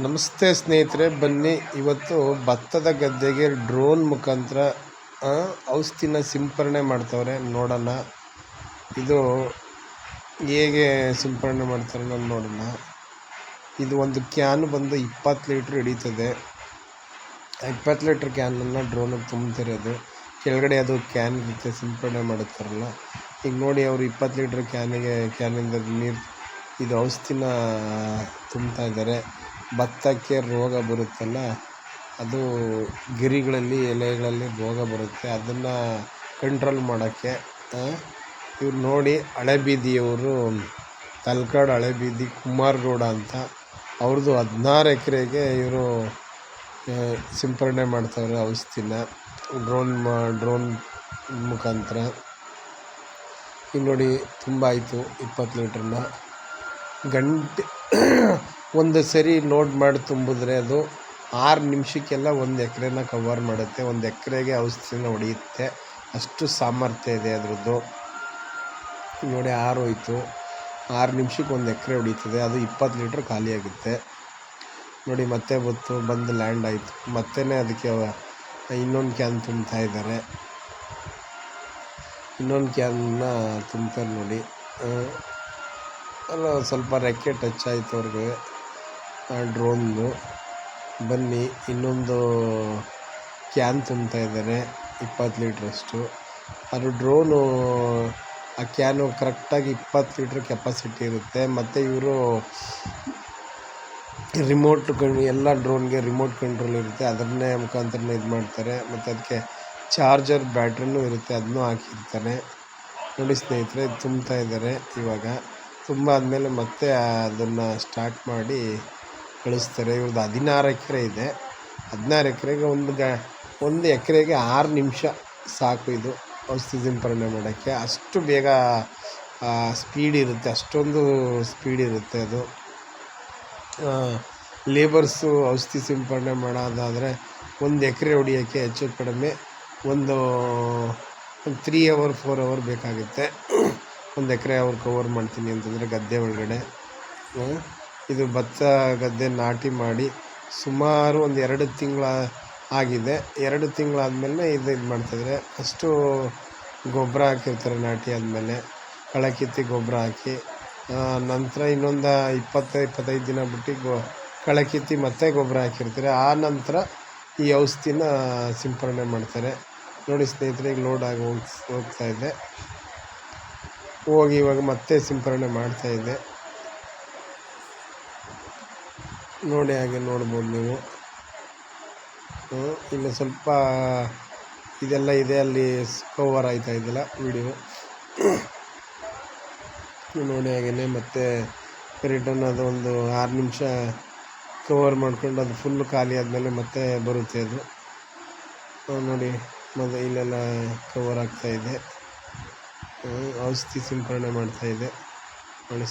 ನಮಸ್ತೆ ಸ್ನೇಹಿತರೆ, ಬನ್ನಿ. ಇವತ್ತು ಭತ್ತದ ಗದ್ದೆಗೆ ಡ್ರೋನ್ ಮುಖಾಂತರ ಔಷಧಿನ ಸಿಂಪರಣೆ ಮಾಡ್ತವ್ರೆ. ನೋಡೋಣ. ಇದು ಹೇಗೆ ಸಿಂಪರಣೆ ಮಾಡ್ತಾರೆ ನಾನು ನೋಡೋಣ. ಇದು ಒಂದು ಕ್ಯಾನ್ ಬಂದು ಇಪ್ಪತ್ತು ಲೀಟ್ರ್ ಹಿಡಿತದೆ. ಇಪ್ಪತ್ತು ಲೀಟ್ರ್ ಕ್ಯಾನನ್ನು ಡ್ರೋನಿಗೆ ತುಂಬ್ತಿರೋದು. ಕೆಳಗಡೆ ಅದು ಕ್ಯಾನ್ ಇರುತ್ತೆ ಸಿಂಪರಣೆ ಮಾಡುತ್ತಾರಲ್ಲ. ಈಗ ನೋಡಿ, ಅವರು ಇಪ್ಪತ್ತು ಲೀಟ್ರ್ ಕ್ಯಾನಿಗೆ, ಕ್ಯಾನಿಂದ ನೀರು, ಇದು ಔಷಧಿನ ತುಂಬ್ತಾ ಇದ್ದಾರೆ. ಭತ್ತಕ್ಕೆ ರೋಗ ಬರುತ್ತಲ್ಲ, ಅದು ಗಿರಿಗಳಲ್ಲಿ, ಎಲೆಗಳಲ್ಲಿ ರೋಗ ಬರುತ್ತೆ. ಅದನ್ನು ಕಂಟ್ರೋಲ್ ಮಾಡೋಕ್ಕೆ ಇವ್ರು ನೋಡಿ ಹಳೆಬೀದಿಯವರು ತಲಕಾಡು ಹಳೆಬೀದಿ ಕುಮಾರ್ ಗೌಡ ಅಂತ ಅವ್ರದ್ದು ಹದಿನಾರು ಎಕರೆಗೆ ಇವರು ಸಿಂಪರಣೆ ಮಾಡ್ತಾವ್ರೆ ಔಷಧಿನ, ಡ್ರೋನ್ ಮಾ, ಡ್ರೋನ್ ಮುಖಾಂತರ. ಈಗ ನೋಡಿ ತುಂಬ ಆಯಿತು ಇಪ್ಪತ್ತು ಲೀಟ್ರನ್ನ. ಗಂಟೆ ಒಂದು ಸರಿ ಲೋಡ್ ಮಾಡಿ ತುಂಬಿದ್ರೆ ಅದು ಆರು ನಿಮಿಷಕ್ಕೆಲ್ಲ ಒಂದು ಎಕರೆನ ಕವರ್ ಮಾಡುತ್ತೆ. ಒಂದು ಎಕರೆಗೆ ಔಷಧಿನ ಹೊಡೆಯುತ್ತೆ. ಅಷ್ಟು ಸಾಮರ್ಥ್ಯ ಇದೆ ಅದರದ್ದು. ನೋಡಿ, ಆರು ಹೋಯ್ತು. ಆರು ನಿಮಿಷಕ್ಕೆ ಒಂದು ಎಕರೆ ಹೊಡೀತದೆ. ಅದು ಇಪ್ಪತ್ತು ಲೀಟ್ರ್ ಖಾಲಿಯಾಗುತ್ತೆ ನೋಡಿ, ಮತ್ತೆ ಬತ್ತು ಬಂದು ಲ್ಯಾಂಡ್ ಆಯಿತು. ಮತ್ತೆ ಅದಕ್ಕೆ ಇನ್ನೊಂದು ಕ್ಯಾನ್ ತುಂಬ್ತಾ ಇದ್ದಾರೆ. ಇನ್ನೊಂದು ಕ್ಯಾನ್ನ ತುಂಬ್ತಾರೆ ನೋಡಿ. ಅಲ್ಲ, ಸ್ವಲ್ಪ ರೆಕ್ಕೆ ಟಚ್ ಆಯಿತು ಅವ್ರಿಗೆ. ಡ್ರೋನ್ದು ಬನ್ನಿ, ಇನ್ನೊಂದು ಕ್ಯಾನ್ ತುಂಬ್ತಾ ಇದ್ದಾರೆ ಇಪ್ಪತ್ತು ಲೀಟ್ರಷ್ಟು. ಅದು ಡ್ರೋನು ಆ ಕ್ಯಾನು ಕರೆಕ್ಟಾಗಿ ಇಪ್ಪತ್ತು ಲೀಟ್ರ್ ಕೆಪಾಸಿಟಿ ಇರುತ್ತೆ. ಮತ್ತು ಇವರು ರಿಮೋಟ್ ಕಣ್ ಎಲ್ಲ ಡ್ರೋನ್ಗೆ ರಿಮೋಟ್ ಕಂಟ್ರೋಲ್ ಇರುತ್ತೆ. ಅದನ್ನೇ ಮುಖಾಂತರನೇ ಇದು ಮಾಡ್ತಾರೆ. ಮತ್ತು ಅದಕ್ಕೆ ಚಾರ್ಜರ್ ಬ್ಯಾಟ್ರಿನೂ ಇರುತ್ತೆ. ಅದನ್ನೂ ಹಾಕಿರ್ತಾನೆ ನೋಡಿ ಸ್ನೇಹಿತರೆ ತುಂಬ್ತಾ ಇದ್ದಾರೆ ಇವಾಗ. ತುಂಬ ಆದಮೇಲೆ ಮತ್ತೆ ಅದನ್ನು ಸ್ಟಾರ್ಟ್ ಮಾಡಿ ಕಳಿಸ್ತಾರೆ. ಇವ್ರದ್ದು ಹದಿನಾರು ಎಕರೆ ಇದೆ. ಹದಿನಾರು ಎಕರೆಗೆ ಒಂದು ಗ, ಒಂದು ಎಕರೆಗೆ ಆರು ನಿಮಿಷ ಸಾಕು ಇದು ಔಷಧಿ ಸಿಂಪರಣೆ ಮಾಡೋಕ್ಕೆ. ಅಷ್ಟು ಬೇಗ ಸ್ಪೀಡ್ ಇರುತ್ತೆ. ಅಷ್ಟೊಂದು ಸ್ಪೀಡ್ ಇರುತ್ತೆ ಅದು. ಲೇಬರ್ಸು ಔಷಧಿ ಸಿಂಪರಣೆ ಮಾಡೋದಾದರೆ ಒಂದು ಎಕರೆ ಹೊಡಿಯೋಕ್ಕೆ ಹೆಚ್ಚು ಕಡಿಮೆ ಒಂದು ಒಂದು ತ್ರೀ ಅವರ್ ಫೋರ್ ಅವರ್ ಬೇಕಾಗುತ್ತೆ. ಒಂದು ಎಕರೆ ಅವ್ರು ಕವರ್ ಮಾಡ್ತೀನಿ ಅಂತಂದರೆ ಗದ್ದೆ ಒಳಗಡೆ. ಇದು ಭತ್ತ ಗದ್ದೆ ನಾಟಿ ಮಾಡಿ ಸುಮಾರು ಒಂದು ಎರಡು ತಿಂಗಳು ಆಗಿದೆ. ಎರಡು ತಿಂಗಳಾದಮೇಲೆ ಇದು ಇದು ಮಾಡ್ತಿದ್ದಾರೆ ಫಸ್ಟು ಗೊಬ್ಬರ ಹಾಕಿರ್ತಾರೆ ನಾಟಿ ಆದಮೇಲೆ. ಕಳೆ ಕಿತ್ತಿ ಗೊಬ್ಬರ ಹಾಕಿ ನಂತರ ಇನ್ನೊಂದು ಇಪ್ಪತ್ತು, ಇಪ್ಪತ್ತೈದು ದಿನ ಬಿಟ್ಟು ಗೊ ಕಳೆ ಕಿತ್ತಿ ಮತ್ತೆ ಗೊಬ್ಬರ ಹಾಕಿರ್ತಾರೆ. ಆ ನಂತರ ಈ ಔಷಧಿನ ಸಿಂಪರಣೆ ಮಾಡ್ತಾರೆ. ನೋಡಿ ಸ್ನೇಹಿತರೆ, ಈಗ ಲೋಡ್ ಆಗಿ ಹೋಗ್ತಾ ಇದೆ. ಹೋಗಿ ಇವಾಗ ಮತ್ತೆ ಸಿಂಪರಣೆ ಮಾಡ್ತಾ ಇದೆ. ನೋಡಿ ಹಾಗೆ ನೋಡ್ಬೋದು ನೀವು. ಇನ್ನು ಸ್ವಲ್ಪ ಇದೆಲ್ಲ ಇದೆ, ಅಲ್ಲಿ ಕವರ್ ಆಯ್ತಾ ಇದೆಲ್ಲ ವಿಡಿಯೋ ನೋಡಿ ಹಾಗೆಯೇ ಮತ್ತೆ ರಿಟರ್ನ್ ಅದು ಒಂದು ಆರು ನಿಮಿಷ ಕವರ್ ಮಾಡ್ಕೊಂಡು ಅದು ಫುಲ್ಲು ಖಾಲಿ ಆದಮೇಲೆ ಮತ್ತೆ ಬರುತ್ತೆ ಅದು. ನೋಡಿ, ಮತ್ತು ಇಲ್ಲೆಲ್ಲ ಕವರ್ ಆಗ್ತಾಯಿದೆ ಔಷಧಿ ಸಿಂಪರಣೆ ಮಾಡ್ತಾಯಿದೆ ನೋಡಿ